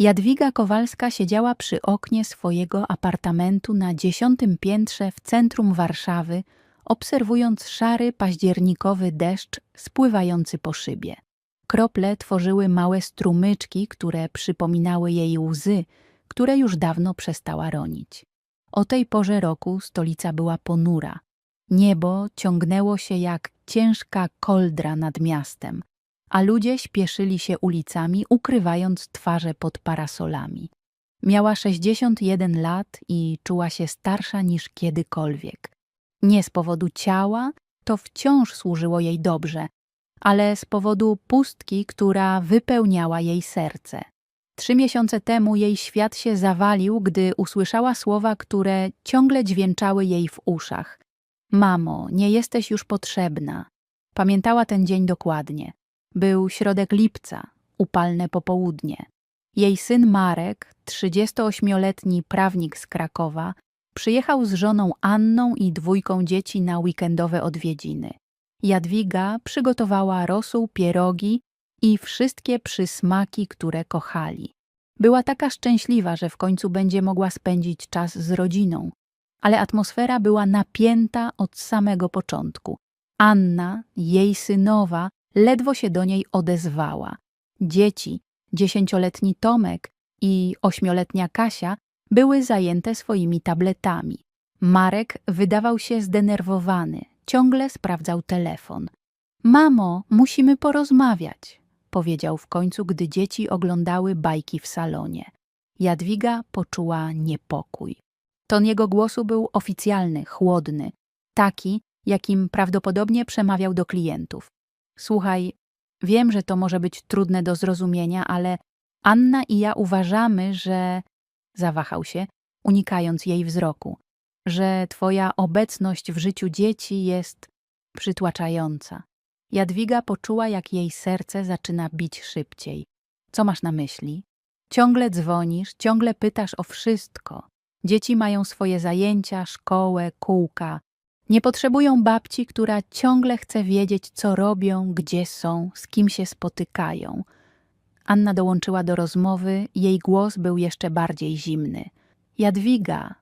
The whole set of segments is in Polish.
Jadwiga Kowalska siedziała przy oknie swojego apartamentu na dziesiątym piętrze w centrum Warszawy, obserwując szary październikowy deszcz spływający po szybie. Krople tworzyły małe strumyczki, które przypominały jej łzy, które już dawno przestała ronić. O tej porze roku stolica była ponura. Niebo ciągnęło się jak ciężka koldra nad miastem, a ludzie śpieszyli się ulicami, ukrywając twarze pod parasolami. Miała 61 lat i czuła się starsza niż kiedykolwiek. Nie z powodu ciała, to wciąż służyło jej dobrze, ale z powodu pustki, która wypełniała jej serce. Trzy miesiące temu jej świat się zawalił, gdy usłyszała słowa, które ciągle dźwięczały jej w uszach. Mamo, nie jesteś już potrzebna. Pamiętała ten dzień dokładnie. Był środek lipca, upalne popołudnie. Jej syn Marek, 38-letni prawnik z Krakowa, przyjechał z żoną Anną i dwójką dzieci na weekendowe odwiedziny. Jadwiga przygotowała rosół, pierogi i wszystkie przysmaki, które kochali. Była taka szczęśliwa, że w końcu będzie mogła spędzić czas z rodziną, ale atmosfera była napięta od samego początku. Anna, jej synowa, ledwo się do niej odezwała. Dzieci, dziesięcioletni Tomek i ośmioletnia Kasia były zajęte swoimi tabletami. Marek wydawał się zdenerwowany, ciągle sprawdzał telefon. Mamo, musimy porozmawiać, powiedział w końcu, gdy dzieci oglądały bajki w salonie. Jadwiga poczuła niepokój. Ton jego głosu był oficjalny, chłodny, taki, jakim prawdopodobnie przemawiał do klientów. Słuchaj, wiem, że to może być trudne do zrozumienia, ale Anna i ja uważamy, że. Zawahał się, unikając jej wzroku, że twoja obecność w życiu dzieci jest przytłaczająca. Jadwiga poczuła, jak jej serce zaczyna bić szybciej. Co masz na myśli? Ciągle dzwonisz, ciągle pytasz o wszystko. Dzieci mają swoje zajęcia, szkołę, kółka. Nie potrzebują babci, która ciągle chce wiedzieć, co robią, gdzie są, z kim się spotykają. Anna dołączyła do rozmowy, jej głos był jeszcze bardziej zimny. Jadwiga,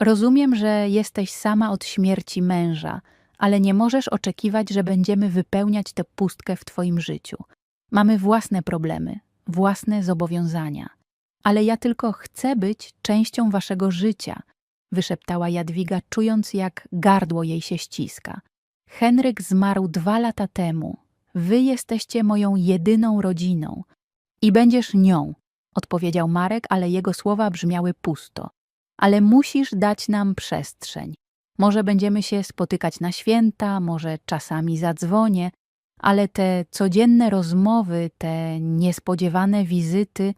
rozumiem, że jesteś sama od śmierci męża, ale nie możesz oczekiwać, że będziemy wypełniać tę pustkę w twoim życiu. Mamy własne problemy, własne zobowiązania. Ale ja tylko chcę być częścią waszego życia, wyszeptała Jadwiga, czując jak gardło jej się ściska. Henryk zmarł dwa lata temu. Wy jesteście moją jedyną rodziną. I będziesz nią, odpowiedział Marek, ale jego słowa brzmiały pusto. Ale musisz dać nam przestrzeń. Może będziemy się spotykać na święta, może czasami zadzwonię, ale te codzienne rozmowy, te niespodziewane wizyty,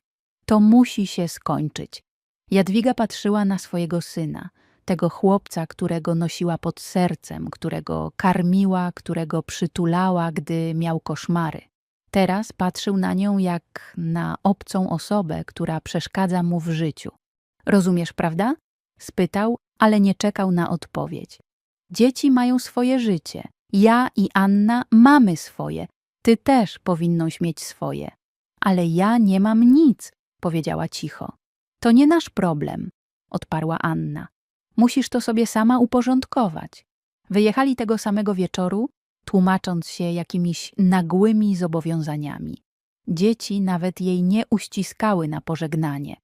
to musi się skończyć. Jadwiga patrzyła na swojego syna, tego chłopca, którego nosiła pod sercem, którego karmiła, którego przytulała, gdy miał koszmary. Teraz patrzył na nią jak na obcą osobę, która przeszkadza mu w życiu. Rozumiesz, prawda? spytał, ale nie czekał na odpowiedź. Dzieci mają swoje życie. Ja i Anna mamy swoje. Ty też powinnaś mieć swoje. Ale ja nie mam nic, powiedziała cicho. To nie nasz problem, odparła Anna. Musisz to sobie sama uporządkować. Wyjechali tego samego wieczoru, tłumacząc się jakimiś nagłymi zobowiązaniami. Dzieci nawet jej nie uściskały na pożegnanie.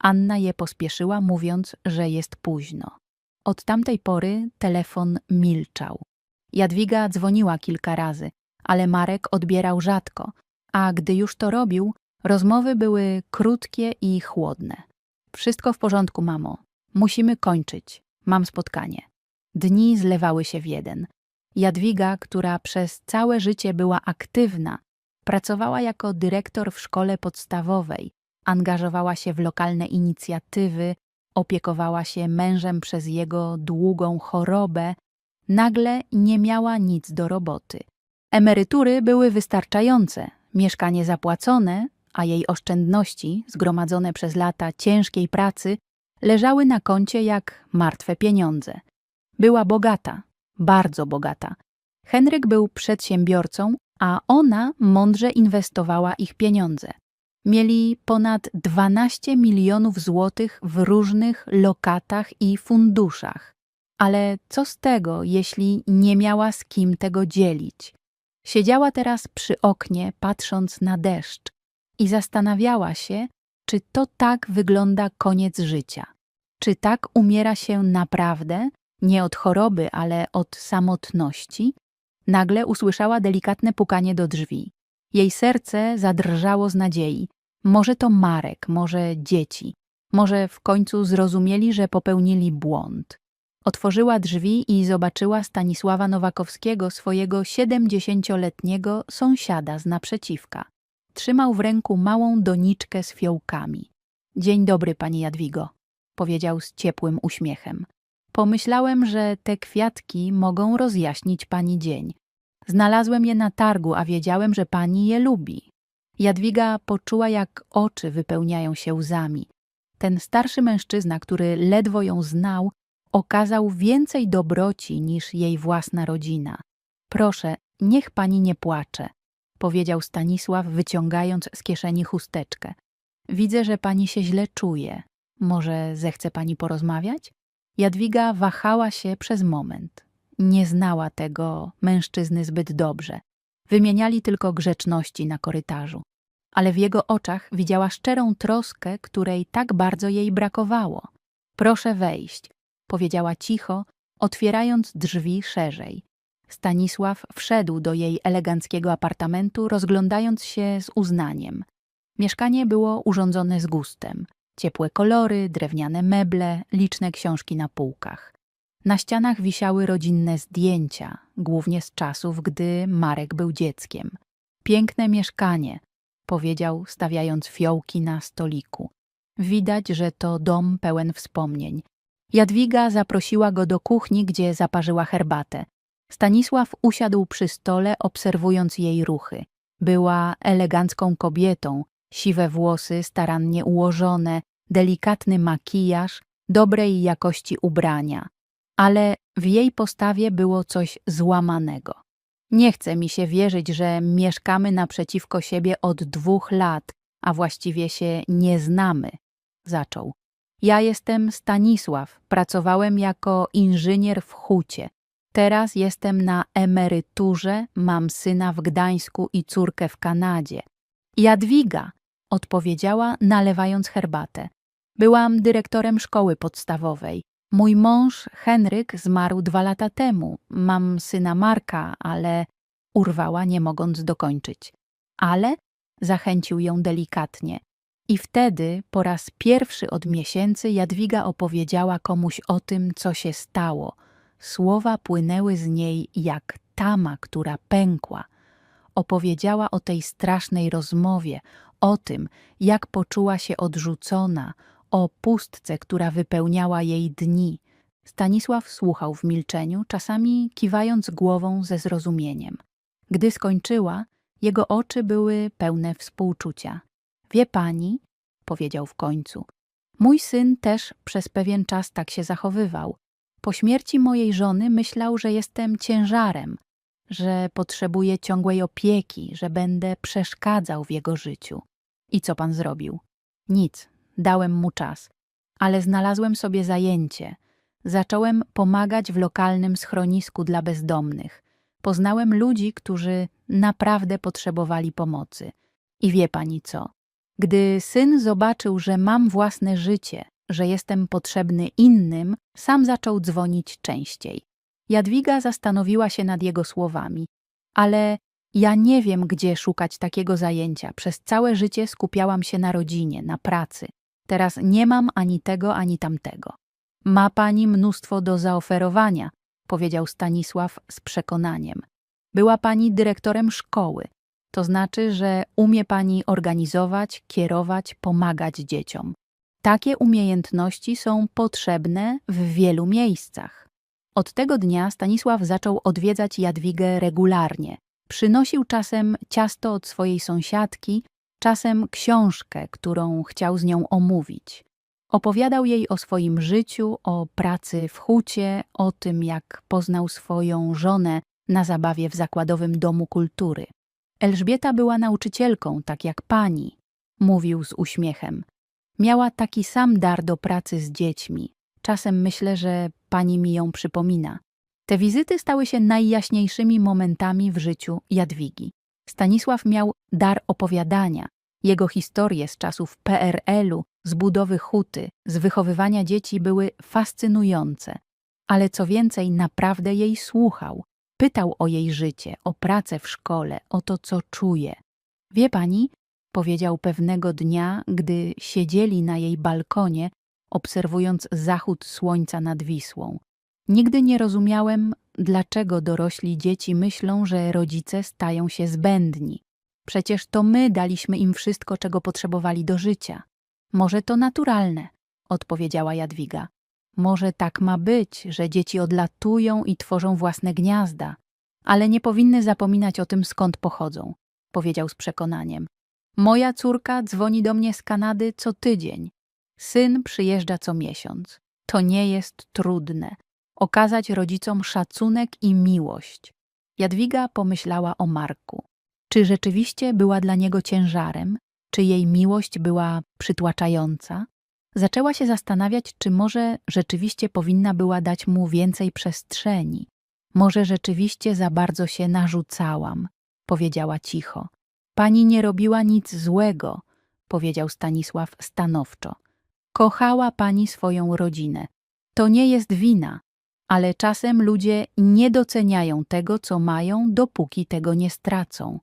Anna je pospieszyła, mówiąc, że jest późno. Od tamtej pory telefon milczał. Jadwiga dzwoniła kilka razy, ale Marek odbierał rzadko, a gdy już to robił, rozmowy były krótkie i chłodne. Wszystko w porządku, mamo. Musimy kończyć. Mam spotkanie. Dni zlewały się w jeden. Jadwiga, która przez całe życie była aktywna, pracowała jako dyrektor w szkole podstawowej, angażowała się w lokalne inicjatywy, opiekowała się mężem przez jego długą chorobę, nagle nie miała nic do roboty. Emerytury były wystarczające, mieszkanie zapłacone, a jej oszczędności, zgromadzone przez lata ciężkiej pracy, leżały na koncie jak martwe pieniądze. Była bogata, bardzo bogata. Henryk był przedsiębiorcą, a ona mądrze inwestowała ich pieniądze. Mieli ponad 12 milionów złotych w różnych lokatach i funduszach. Ale co z tego, jeśli nie miała z kim tego dzielić? Siedziała teraz przy oknie, patrząc na deszcz i zastanawiała się, czy to tak wygląda koniec życia. Czy tak umiera się naprawdę, nie od choroby, ale od samotności? Nagle usłyszała delikatne pukanie do drzwi. Jej serce zadrżało z nadziei. Może to Marek, może dzieci. Może w końcu zrozumieli, że popełnili błąd. Otworzyła drzwi i zobaczyła Stanisława Nowakowskiego, swojego siedemdziesięcioletniego sąsiada z naprzeciwka. Trzymał w ręku małą doniczkę z fiołkami. Dzień dobry, pani Jadwigo, powiedział z ciepłym uśmiechem. Pomyślałem, że te kwiatki mogą rozjaśnić pani dzień. Znalazłem je na targu, a wiedziałem, że pani je lubi. Jadwiga poczuła, jak oczy wypełniają się łzami. Ten starszy mężczyzna, który ledwo ją znał, okazał więcej dobroci niż jej własna rodzina. Proszę, niech pani nie płacze, powiedział Stanisław, wyciągając z kieszeni chusteczkę. Widzę, że pani się źle czuje. Może zechce pani porozmawiać? Jadwiga wahała się przez moment. Nie znała tego mężczyzny zbyt dobrze. Wymieniali tylko grzeczności na korytarzu. Ale w jego oczach widziała szczerą troskę, której tak bardzo jej brakowało. Proszę wejść, powiedziała cicho, otwierając drzwi szerzej. Stanisław wszedł do jej eleganckiego apartamentu, rozglądając się z uznaniem. Mieszkanie było urządzone z gustem. Ciepłe kolory, drewniane meble, liczne książki na półkach. Na ścianach wisiały rodzinne zdjęcia, głównie z czasów, gdy Marek był dzieckiem. Piękne mieszkanie, powiedział, stawiając fiołki na stoliku. Widać, że to dom pełen wspomnień. Jadwiga zaprosiła go do kuchni, gdzie zaparzyła herbatę. Stanisław usiadł przy stole, obserwując jej ruchy. Była elegancką kobietą, siwe włosy starannie ułożone, delikatny makijaż, dobrej jakości ubrania. Ale w jej postawie było coś złamanego. Nie chce mi się wierzyć, że mieszkamy naprzeciwko siebie od dwóch lat, a właściwie się nie znamy, zaczął. Ja jestem Stanisław, pracowałem jako inżynier w hucie. Teraz jestem na emeryturze, mam syna w Gdańsku i córkę w Kanadzie. Jadwiga, odpowiedziała, nalewając herbatę. Byłam dyrektorem szkoły podstawowej. Mój mąż, Henryk, zmarł dwa lata temu. Mam syna Marka, ale urwała, nie mogąc dokończyć. Ale zachęcił ją delikatnie. I wtedy, po raz pierwszy od miesięcy, Jadwiga opowiedziała komuś o tym, co się stało. Słowa płynęły z niej jak tama, która pękła. Opowiedziała o tej strasznej rozmowie, o tym, jak poczuła się odrzucona, o pustce, która wypełniała jej dni. Stanisław słuchał w milczeniu, czasami kiwając głową ze zrozumieniem. Gdy skończyła, jego oczy były pełne współczucia. Wie pani, powiedział w końcu, mój syn też przez pewien czas tak się zachowywał. Po śmierci mojej żony myślał, że jestem ciężarem, że potrzebuję ciągłej opieki, że będę przeszkadzał w jego życiu. I co pan zrobił? Nic, dałem mu czas, ale znalazłem sobie zajęcie. Zacząłem pomagać w lokalnym schronisku dla bezdomnych. Poznałem ludzi, którzy naprawdę potrzebowali pomocy. I wie pani co? Gdy syn zobaczył, że mam własne życie, że jestem potrzebny innym, sam zaczął dzwonić częściej. Jadwiga zastanowiła się nad jego słowami. Ale ja nie wiem, gdzie szukać takiego zajęcia. Przez całe życie skupiałam się na rodzinie, na pracy. Teraz nie mam ani tego, ani tamtego. Ma pani mnóstwo do zaoferowania, powiedział Stanisław z przekonaniem. Była pani dyrektorem szkoły. To znaczy, że umie pani organizować, kierować, pomagać dzieciom. Takie umiejętności są potrzebne w wielu miejscach. Od tego dnia Stanisław zaczął odwiedzać Jadwigę regularnie. Przynosił czasem ciasto od swojej sąsiadki, czasem książkę, którą chciał z nią omówić. Opowiadał jej o swoim życiu, o pracy w hucie, o tym, jak poznał swoją żonę na zabawie w zakładowym domu kultury. Elżbieta była nauczycielką, tak jak pani. mówił z uśmiechem. Miała taki sam dar do pracy z dziećmi. Czasem myślę, że pani mi ją przypomina. Te wizyty stały się najjaśniejszymi momentami w życiu Jadwigi. Stanisław miał dar opowiadania. Jego historie z czasów PRL-u, z budowy huty, z wychowywania dzieci były fascynujące. Ale co więcej, naprawdę jej słuchał. Pytał o jej życie, o pracę w szkole, o to, co czuje. Wie pani, powiedział pewnego dnia, gdy siedzieli na jej balkonie, obserwując zachód słońca nad Wisłą. Nigdy nie rozumiałem, dlaczego dorośli dzieci myślą, że rodzice stają się zbędni. Przecież to my daliśmy im wszystko, czego potrzebowali do życia. Może to naturalne, odpowiedziała Jadwiga. Może tak ma być, że dzieci odlatują i tworzą własne gniazda, ale nie powinny zapominać o tym, skąd pochodzą, powiedział z przekonaniem. Moja córka dzwoni do mnie z Kanady co tydzień. Syn przyjeżdża co miesiąc. To nie jest trudne. Okazać rodzicom szacunek i miłość. Jadwiga pomyślała o Marku. Czy rzeczywiście była dla niego ciężarem? Czy jej miłość była przytłaczająca? Zaczęła się zastanawiać, czy może rzeczywiście powinna była dać mu więcej przestrzeni. Może rzeczywiście za bardzo się narzucałam, powiedziała cicho. Pani nie robiła nic złego, powiedział Stanisław stanowczo. Kochała pani swoją rodzinę. To nie jest wina, ale czasem ludzie nie doceniają tego, co mają, dopóki tego nie stracą.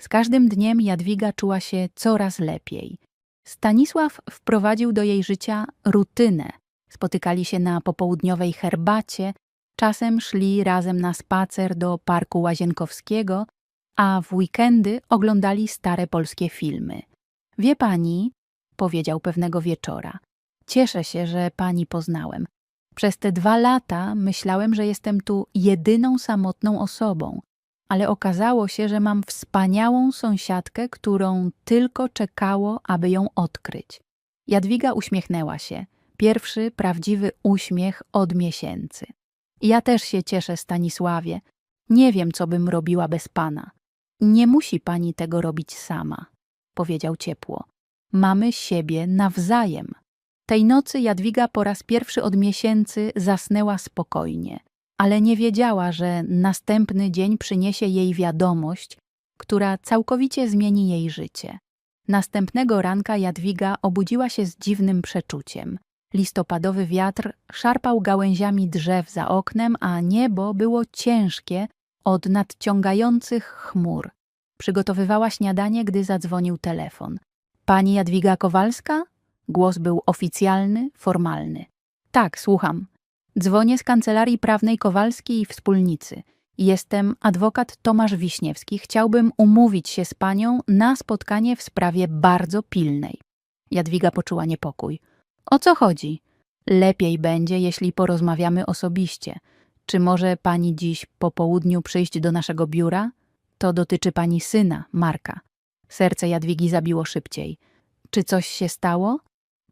Z każdym dniem Jadwiga czuła się coraz lepiej. Stanisław wprowadził do jej życia rutynę. Spotykali się na popołudniowej herbacie, czasem szli razem na spacer do Parku Łazienkowskiego, a w weekendy oglądali stare polskie filmy. Wie pani, powiedział pewnego wieczora, cieszę się, że pani poznałem. Przez te dwa lata myślałem, że jestem tu jedyną samotną osobą, ale okazało się, że mam wspaniałą sąsiadkę, którą tylko czekało, aby ją odkryć. Jadwiga uśmiechnęła się. Pierwszy prawdziwy uśmiech od miesięcy. Ja też się cieszę, Stanisławie. Nie wiem, co bym robiła bez pana. Nie musi pani tego robić sama, powiedział ciepło. Mamy siebie nawzajem. Tej nocy Jadwiga po raz pierwszy od miesięcy zasnęła spokojnie, ale nie wiedziała, że następny dzień przyniesie jej wiadomość, która całkowicie zmieni jej życie. Następnego ranka Jadwiga obudziła się z dziwnym przeczuciem. Listopadowy wiatr szarpał gałęziami drzew za oknem, a niebo było ciężkie od nadciągających chmur. Przygotowywała śniadanie, gdy zadzwonił telefon. Pani Jadwiga Kowalska? Głos był oficjalny, formalny. Tak, słucham. Dzwonię z kancelarii prawnej Kowalskiej i wspólnicy. Jestem adwokat Tomasz Wiśniewski. Chciałbym umówić się z panią na spotkanie w sprawie bardzo pilnej. Jadwiga poczuła niepokój. O co chodzi? Lepiej będzie, jeśli porozmawiamy osobiście. Czy może pani dziś po południu przyjść do naszego biura? To dotyczy pani syna, Marka. Serce Jadwigi zabiło szybciej. Czy coś się stało?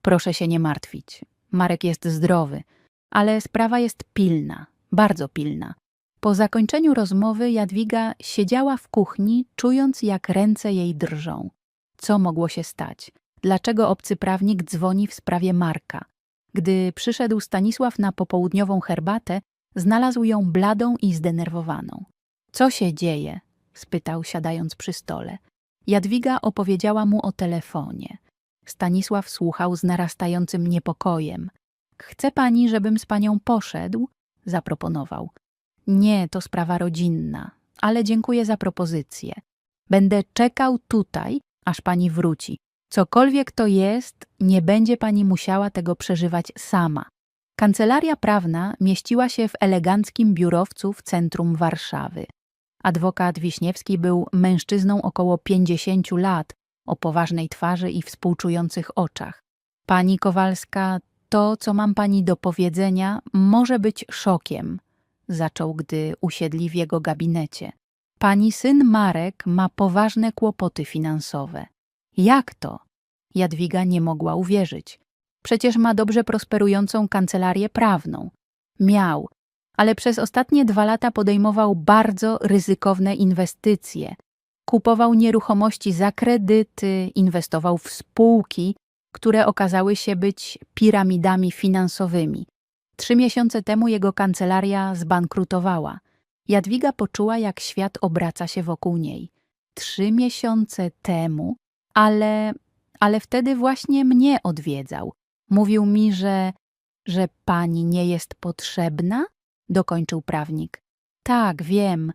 Proszę się nie martwić. Marek jest zdrowy, ale sprawa jest pilna, bardzo pilna. Po zakończeniu rozmowy Jadwiga siedziała w kuchni, czując jak ręce jej drżą. Co mogło się stać? Dlaczego obcy prawnik dzwoni w sprawie Marka? Gdy przyszedł Stanisław na popołudniową herbatę, znalazł ją bladą i zdenerwowaną. Co się dzieje? spytał, siadając przy stole. Jadwiga opowiedziała mu o telefonie. Stanisław słuchał z narastającym niepokojem. Chce pani, żebym z panią poszedł? zaproponował. Nie, to sprawa rodzinna, ale dziękuję za propozycję. Będę czekał tutaj, aż pani wróci. Cokolwiek to jest, nie będzie pani musiała tego przeżywać sama. Kancelaria prawna mieściła się w eleganckim biurowcu w centrum Warszawy. Adwokat Wiśniewski był mężczyzną około pięćdziesięciu lat, o poważnej twarzy i współczujących oczach. Pani Kowalska, to, co mam pani do powiedzenia, może być szokiem, zaczął, gdy usiedli w jego gabinecie. Pani syn Marek ma poważne kłopoty finansowe. Jak to? Jadwiga nie mogła uwierzyć. Przecież ma dobrze prosperującą kancelarię prawną. Miał, ale przez ostatnie dwa lata podejmował bardzo ryzykowne inwestycje. Kupował nieruchomości za kredyty, inwestował w spółki, które okazały się być piramidami finansowymi. Trzy miesiące temu jego kancelaria zbankrutowała. Jadwiga poczuła, jak świat obraca się wokół niej. Trzy miesiące temu, ale, ale wtedy właśnie mnie odwiedzał. Mówił mi, że, że pani nie jest potrzebna? Dokończył prawnik. Tak, wiem.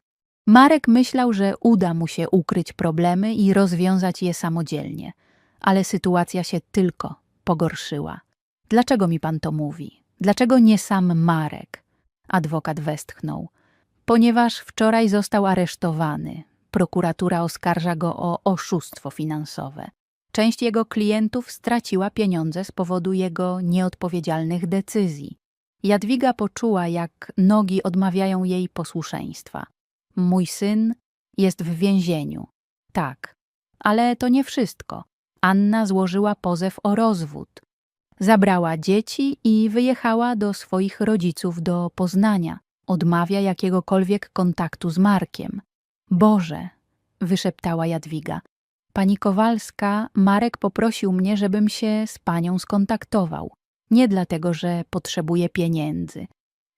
Marek myślał, że uda mu się ukryć problemy i rozwiązać je samodzielnie, ale sytuacja się tylko pogorszyła. Dlaczego mi pan to mówi? Dlaczego nie sam Marek? Adwokat westchnął. Ponieważ wczoraj został aresztowany. Prokuratura oskarża go o oszustwo finansowe. Część jego klientów straciła pieniądze z powodu jego nieodpowiedzialnych decyzji. Jadwiga poczuła, jak nogi odmawiają jej posłuszeństwa. Mój syn jest w więzieniu. Tak, ale to nie wszystko. Anna złożyła pozew o rozwód. Zabrała dzieci i wyjechała do swoich rodziców do Poznania. Odmawia jakiegokolwiek kontaktu z Markiem. Boże, wyszeptała Jadwiga. Pani Kowalska, Marek poprosił mnie, żebym się z panią skontaktował. Nie dlatego, że potrzebuje pieniędzy.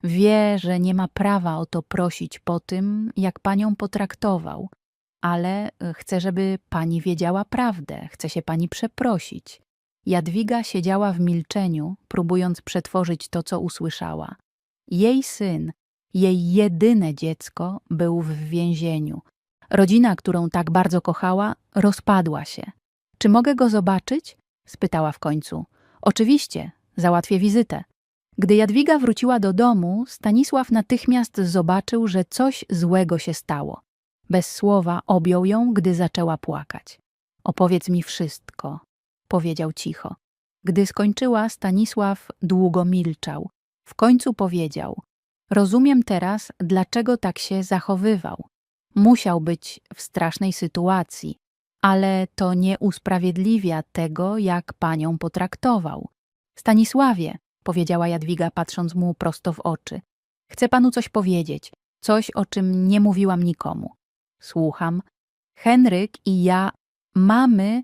Wie, że nie ma prawa o to prosić po tym, jak panią potraktował, ale chce, żeby pani wiedziała prawdę, chce się pani przeprosić. Jadwiga siedziała w milczeniu, próbując przetworzyć to, co usłyszała. Jej syn, jej jedyne dziecko, był w więzieniu. Rodzina, którą tak bardzo kochała, rozpadła się. Czy mogę go zobaczyć? spytała w końcu. Oczywiście, załatwię wizytę. Gdy Jadwiga wróciła do domu, Stanisław natychmiast zobaczył, że coś złego się stało. Bez słowa objął ją, gdy zaczęła płakać. Opowiedz mi wszystko, powiedział cicho. Gdy skończyła, Stanisław długo milczał. W końcu powiedział: Rozumiem teraz, dlaczego tak się zachowywał. Musiał być w strasznej sytuacji, ale to nie usprawiedliwia tego, jak panią potraktował. Stanisławie, powiedziała Jadwiga, patrząc mu prosto w oczy, chcę panu coś powiedzieć, coś, o czym nie mówiłam nikomu. Słucham. Henryk i ja mamy,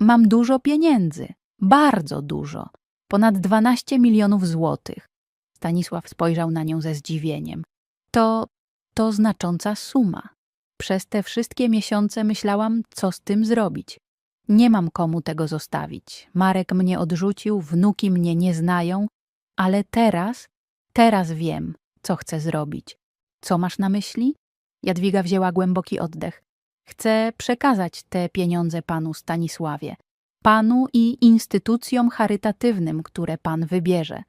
mam dużo pieniędzy, bardzo dużo, ponad 12 milionów złotych. Stanisław spojrzał na nią ze zdziwieniem. To, to znacząca suma. Przez te wszystkie miesiące myślałam, co z tym zrobić. Nie mam komu tego zostawić. Marek mnie odrzucił, wnuki mnie nie znają, ale teraz, teraz wiem, co chcę zrobić. Co masz na myśli? Jadwiga wzięła głęboki oddech. Chcę przekazać te pieniądze panu Stanisławie, panu i instytucjom charytatywnym, które pan wybierze.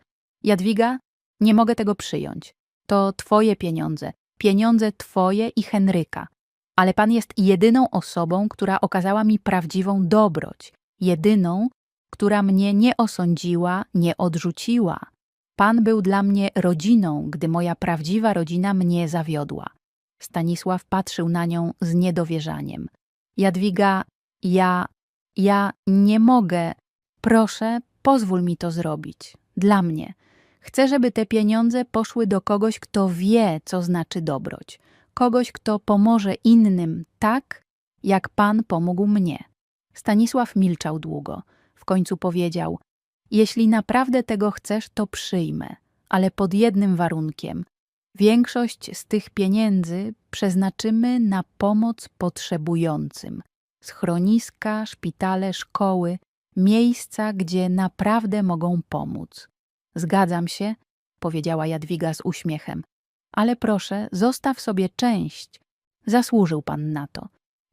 Jadwiga, nie mogę tego przyjąć. To twoje pieniądze, pieniądze twoje i Henryka. Ale pan jest jedyną osobą, która okazała mi prawdziwą dobroć, jedyną, która mnie nie osądziła, nie odrzuciła. Pan był dla mnie rodziną, gdy moja prawdziwa rodzina mnie zawiodła. Stanisław patrzył na nią z niedowierzaniem. Jadwiga, ja, ja nie mogę. Proszę, pozwól mi to zrobić. Dla mnie. Chcę, żeby te pieniądze poszły do kogoś, kto wie, co znaczy dobroć. Kogoś, kto pomoże innym tak, jak Pan pomógł mnie. Stanisław milczał długo. W końcu powiedział: Jeśli naprawdę tego chcesz, to przyjmę, ale pod jednym warunkiem. Większość z tych pieniędzy przeznaczymy na pomoc potrzebującym. Schroniska, szpitale, szkoły, miejsca, gdzie naprawdę mogą pomóc. Zgadzam się, powiedziała Jadwiga z uśmiechem, ale proszę, zostaw sobie część. Zasłużył pan na to.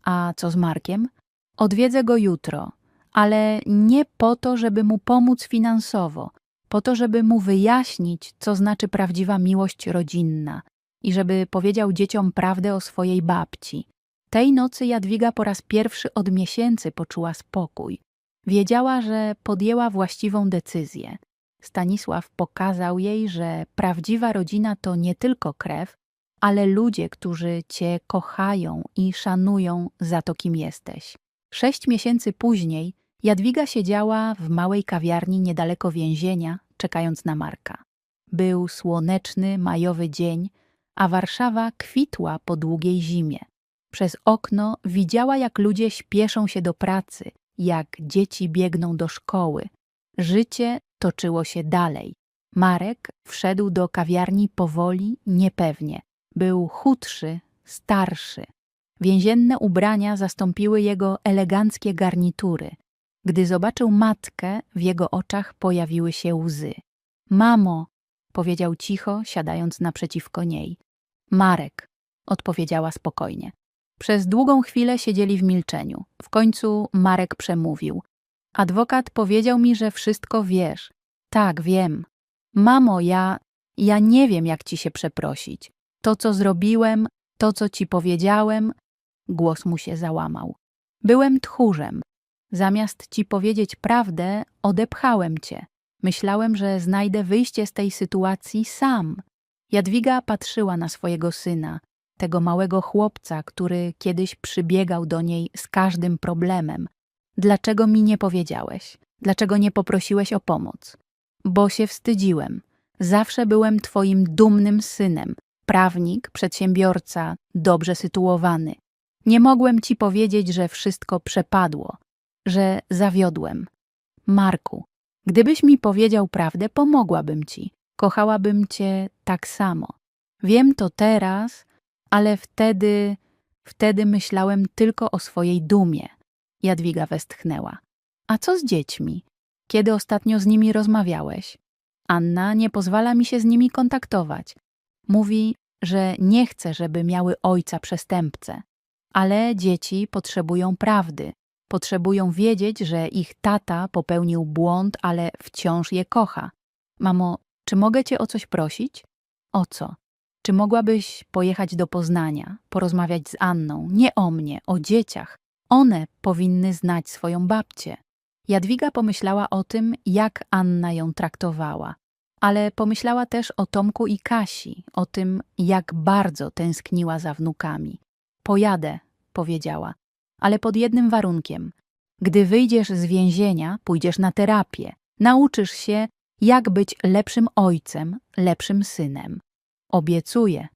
A co z Markiem? Odwiedzę go jutro, ale nie po to, żeby mu pomóc finansowo, po to, żeby mu wyjaśnić, co znaczy prawdziwa miłość rodzinna i żeby powiedział dzieciom prawdę o swojej babci. Tej nocy Jadwiga po raz pierwszy od miesięcy poczuła spokój. Wiedziała, że podjęła właściwą decyzję. Stanisław pokazał jej, że prawdziwa rodzina to nie tylko krew, ale ludzie, którzy cię kochają i szanują za to, kim jesteś. Sześć miesięcy później Jadwiga siedziała w małej kawiarni niedaleko więzienia, czekając na Marka. Był słoneczny, majowy dzień, a Warszawa kwitła po długiej zimie. Przez okno widziała, jak ludzie śpieszą się do pracy, jak dzieci biegną do szkoły. Życie toczyło się dalej. Marek wszedł do kawiarni powoli, niepewnie. Był chudszy, starszy. Więzienne ubrania zastąpiły jego eleganckie garnitury. Gdy zobaczył matkę, w jego oczach pojawiły się łzy. Mamo, powiedział cicho, siadając naprzeciwko niej. Marek, odpowiedziała spokojnie. Przez długą chwilę siedzieli w milczeniu. W końcu Marek przemówił. Adwokat powiedział mi, że wszystko wiesz. Tak, wiem. Mamo, ja. Ja nie wiem, jak ci się przeprosić. To, co zrobiłem, to, co ci powiedziałem. Głos mu się załamał. Byłem tchórzem. Zamiast ci powiedzieć prawdę, odepchałem cię. Myślałem, że znajdę wyjście z tej sytuacji sam. Jadwiga patrzyła na swojego syna, tego małego chłopca, który kiedyś przybiegał do niej z każdym problemem. Dlaczego mi nie powiedziałeś? Dlaczego nie poprosiłeś o pomoc? Bo się wstydziłem. Zawsze byłem twoim dumnym synem. Prawnik, przedsiębiorca, dobrze sytuowany. Nie mogłem ci powiedzieć, że wszystko przepadło, że zawiodłem. Marku, gdybyś mi powiedział prawdę, pomogłabym ci. Kochałabym cię tak samo. Wiem to teraz, ale wtedy, wtedy myślałem tylko o swojej dumie. Jadwiga westchnęła. A co z dziećmi? Kiedy ostatnio z nimi rozmawiałeś? Anna nie pozwala mi się z nimi kontaktować. Mówi, że nie chce, żeby miały ojca przestępcę. Ale dzieci potrzebują prawdy. Potrzebują wiedzieć, że ich tata popełnił błąd, ale wciąż je kocha. Mamo, czy mogę cię o coś prosić? O co? Czy mogłabyś pojechać do Poznania, porozmawiać z Anną, nie o mnie, o dzieciach? One powinny znać swoją babcię. Jadwiga pomyślała o tym, jak Anna ją traktowała, ale pomyślała też o Tomku i Kasi, o tym, jak bardzo tęskniła za wnukami. Pojadę, powiedziała, ale pod jednym warunkiem. Gdy wyjdziesz z więzienia, pójdziesz na terapię, nauczysz się, jak być lepszym ojcem, lepszym synem. Obiecuję.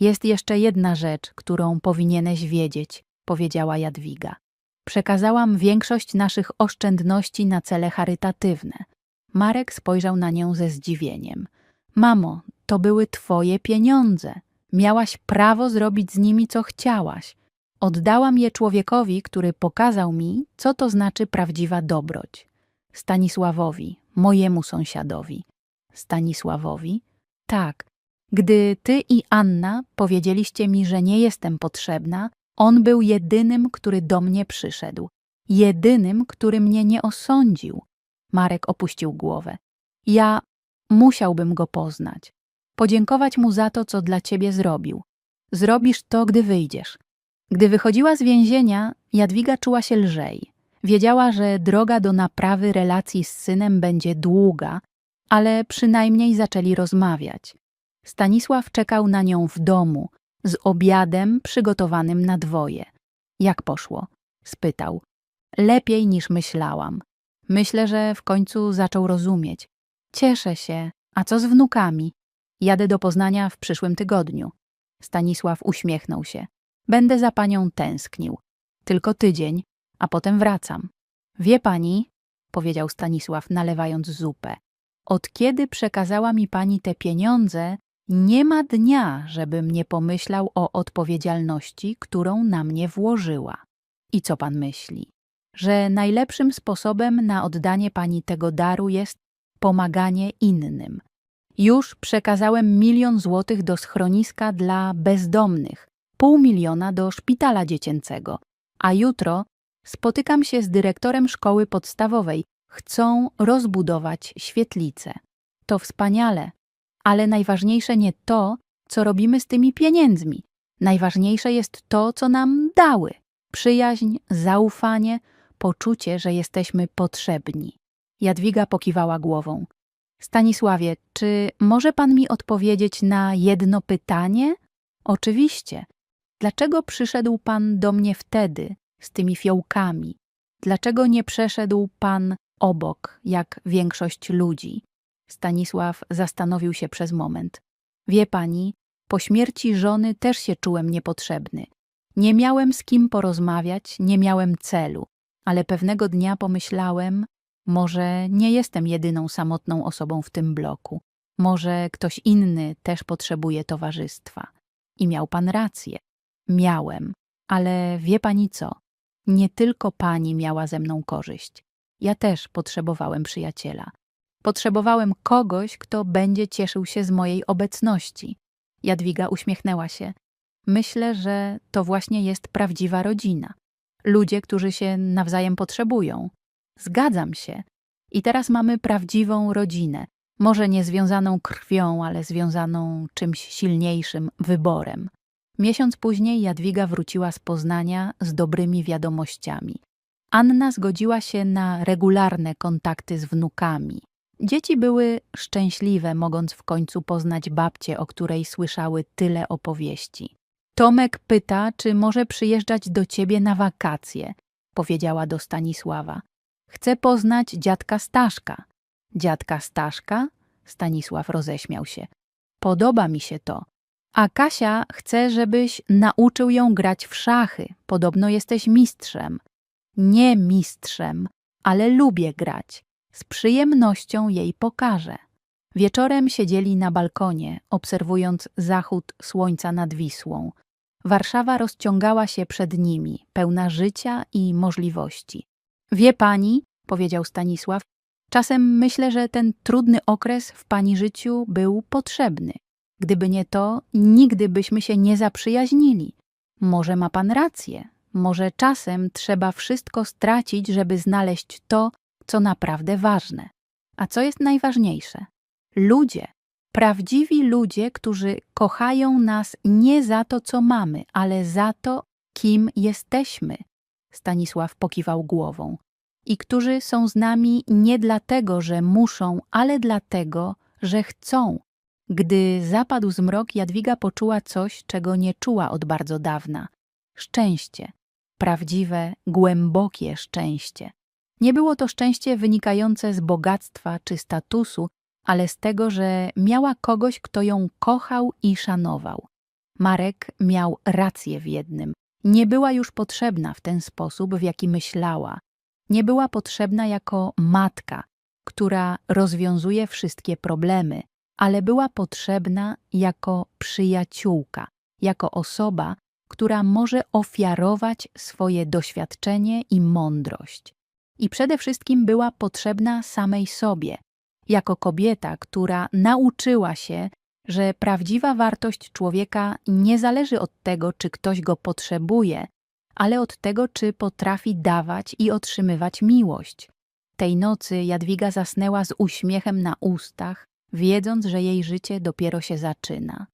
Jest jeszcze jedna rzecz, którą powinieneś wiedzieć, powiedziała Jadwiga. Przekazałam większość naszych oszczędności na cele charytatywne. Marek spojrzał na nią ze zdziwieniem. Mamo, to były twoje pieniądze. Miałaś prawo zrobić z nimi, co chciałaś. Oddałam je człowiekowi, który pokazał mi, co to znaczy prawdziwa dobroć. Stanisławowi, mojemu sąsiadowi. Stanisławowi? Tak. Gdy ty i Anna powiedzieliście mi, że nie jestem potrzebna, on był jedynym, który do mnie przyszedł. Jedynym, który mnie nie osądził. Marek opuścił głowę. Ja musiałbym go poznać. Podziękować mu za to, co dla ciebie zrobił. Zrobisz to, gdy wyjdziesz. Gdy wychodziła z więzienia, Jadwiga czuła się lżej. Wiedziała, że droga do naprawy relacji z synem będzie długa, ale przynajmniej zaczęli rozmawiać. Stanisław czekał na nią w domu, z obiadem przygotowanym na dwoje. Jak poszło? spytał. Lepiej niż myślałam. Myślę, że w końcu zaczął rozumieć. Cieszę się. A co z wnukami? Jadę do Poznania w przyszłym tygodniu. Stanisław uśmiechnął się. Będę za panią tęsknił. Tylko tydzień, a potem wracam. Wie pani, powiedział Stanisław, nalewając zupę, od kiedy przekazała mi pani te pieniądze, nie ma dnia, żebym nie pomyślał o odpowiedzialności, którą na mnie włożyła. I co pan myśli? Że najlepszym sposobem na oddanie pani tego daru jest pomaganie innym. Już przekazałem milion złotych do schroniska dla bezdomnych, pół miliona do szpitala dziecięcego, a jutro spotykam się z dyrektorem szkoły podstawowej. Chcą rozbudować świetlicę. To wspaniale, ale najważniejsze nie to, co robimy z tymi pieniędzmi. Najważniejsze jest to, co nam dały przyjaźń, zaufanie, poczucie, że jesteśmy potrzebni. Jadwiga pokiwała głową. Stanisławie, czy może pan mi odpowiedzieć na jedno pytanie? Oczywiście. Dlaczego przyszedł pan do mnie wtedy z tymi fiołkami? Dlaczego nie przeszedł pan obok, jak większość ludzi? Stanisław zastanowił się przez moment. Wie pani, po śmierci żony też się czułem niepotrzebny. Nie miałem z kim porozmawiać, nie miałem celu, ale pewnego dnia pomyślałem, może nie jestem jedyną samotną osobą w tym bloku. Może ktoś inny też potrzebuje towarzystwa. I miał pan rację. Miałem, ale wie pani co? Nie tylko pani miała ze mną korzyść. Ja też potrzebowałem przyjaciela. Potrzebowałem kogoś, kto będzie cieszył się z mojej obecności. Jadwiga uśmiechnęła się. Myślę, że to właśnie jest prawdziwa rodzina. Ludzie, którzy się nawzajem potrzebują. Zgadzam się. I teraz mamy prawdziwą rodzinę. Może nie związaną krwią, ale związaną czymś silniejszym wyborem. Miesiąc później Jadwiga wróciła z Poznania z dobrymi wiadomościami. Anna zgodziła się na regularne kontakty z wnukami. Dzieci były szczęśliwe, mogąc w końcu poznać babcię, o której słyszały tyle opowieści. Tomek pyta, czy może przyjeżdżać do ciebie na wakacje, powiedziała do Stanisława. Chcę poznać dziadka Staszka. Dziadka Staszka? Stanisław roześmiał się. Podoba mi się to. A Kasia chce, żebyś nauczył ją grać w szachy. Podobno jesteś mistrzem. Nie mistrzem, ale lubię grać. Z przyjemnością jej pokażę. Wieczorem siedzieli na balkonie, obserwując zachód słońca nad Wisłą. Warszawa rozciągała się przed nimi, pełna życia i możliwości. Wie pani, powiedział Stanisław, czasem myślę, że ten trudny okres w pani życiu był potrzebny. Gdyby nie to, nigdy byśmy się nie zaprzyjaźnili. Może ma pan rację. Może czasem trzeba wszystko stracić, żeby znaleźć to, co naprawdę ważne. A co jest najważniejsze? Ludzie. Prawdziwi ludzie, którzy kochają nas nie za to, co mamy, ale za to, kim jesteśmy. Stanisław pokiwał głową. I którzy są z nami nie dlatego, że muszą, ale dlatego, że chcą. Gdy zapadł zmrok, Jadwiga poczuła coś, czego nie czuła od bardzo dawna. Szczęście. Prawdziwe, głębokie szczęście. Nie było to szczęście wynikające z bogactwa czy statusu, ale z tego, że miała kogoś, kto ją kochał i szanował. Marek miał rację w jednym. Nie była już potrzebna w ten sposób, w jaki myślała. Nie była potrzebna jako matka, która rozwiązuje wszystkie problemy, ale była potrzebna jako przyjaciółka, jako osoba, która może ofiarować swoje doświadczenie i mądrość. I przede wszystkim była potrzebna samej sobie, jako kobieta, która nauczyła się, że prawdziwa wartość człowieka nie zależy od tego, czy ktoś go potrzebuje, ale od tego, czy potrafi dawać i otrzymywać miłość. Tej nocy Jadwiga zasnęła z uśmiechem na ustach, wiedząc, że jej życie dopiero się zaczyna.